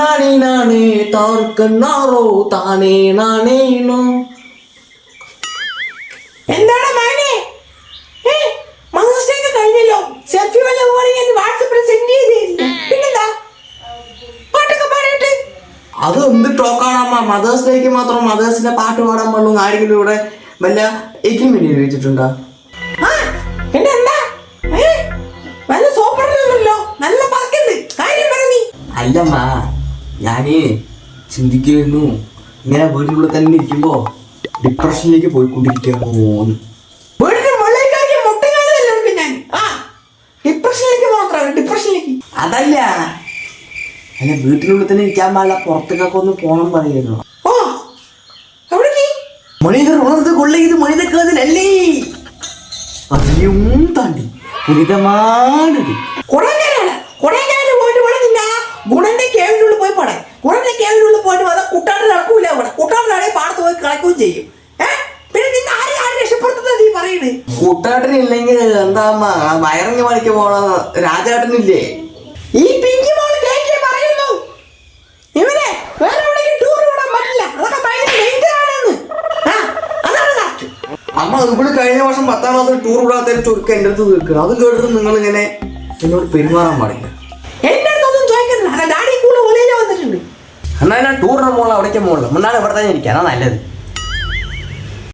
തന്നാണേ നാണേ narrow താനേ നാണേനോ? എന്താണ് മാനെ? ഏ ഡേ കഴിഞ്ഞല്ലോ. സെൽഫി വല്ല പോവാണെങ്കിൽ വാട്സപ്പിൽ സെൻഡ് ചെയ്തില്ല പിന്നെന്താ? പാട്ടൊക്കെ പാടിയിട്ട്. അത് എന്ത് ടോക്കാണമ്മ? മദേഴ്സ് ഡേക്ക് മാത്രം മദേഴ്സിന്റെ പാട്ട് പാടാൻ പാടുന്നു ആരെങ്കിലും ഇവിടെ വല്ല എഗ്രിമെന്റ് വെച്ചിട്ടുണ്ടോ? അല്ലമ്മ ഞാനേ ചിന്തിക്കുന്നു ഇങ്ങനെ വീടിനുള്ളിൽ തന്നെ ഇരിക്കുമ്പോ ഡിപ്രഷനിലേക്ക് പോയിക്കൊണ്ടിരിക്കുകയാണ് ഡിപ്രഷനിലേക്ക് മാത്രമാണ് ഡിപ്രഷനിലേക്ക് അതല്ല. അല്ല വീട്ടിനുള്ളിൽ തന്നെ ഇരിക്കാൻ പാടില്ല. പുറത്തേക്കൊക്കെ ഒന്ന് പോണം പറയുന്നു. ഓ എവിടേക്ക് മണിതർ ഉണർന്ന് മണിതക്കാതിലല്ലേ അതിലും താണ്ടി. പുരിതമാണത്. കൊടൈക്കനാല് ചെയ്യും. പിന്നെ നിന്നെ ആരെ നീ കൂട്ടാട്ടനില്ലെങ്കിൽ എന്താ വയറിങ് പണിക്ക് പോണ രാജാട്ടനില്ലേ ഈ പിഞ്ചു മോൾ പറയുന്നു. ഇവനെ വേറെ ടൂർ വിടാൻ പറ്റില്ല. അതൊക്കെ ഭയങ്കര danger ആണെന്ന്. ആ അതാണ്. അമ്മ ഇവിടെ കഴിഞ്ഞ വർഷം പത്താം ക്ലാസ്സിൽ ടൂർ വിടാത്ത ചുരുക്കം എന്റെ അടുത്ത് തീർക്കണം അത് കേട്ടിട്ട് നിങ്ങൾ ഇങ്ങനെ എന്നോട് പെരുമാറാൻ പാടില്ല. എന്റെ അടുത്തൊന്നും ചോദിക്കുന്നില്ല ഡാഡി കൂടെ ഒലയിൽ വന്നിട്ടുണ്ട്. എന്നാൽ ഞാൻ ടൂറിന് മോളെ അവിടേക്ക് മോളിൽ മുന്നാളെ ഇവിടെ തന്നെ ഇരിക്കാനാ നല്ലത്.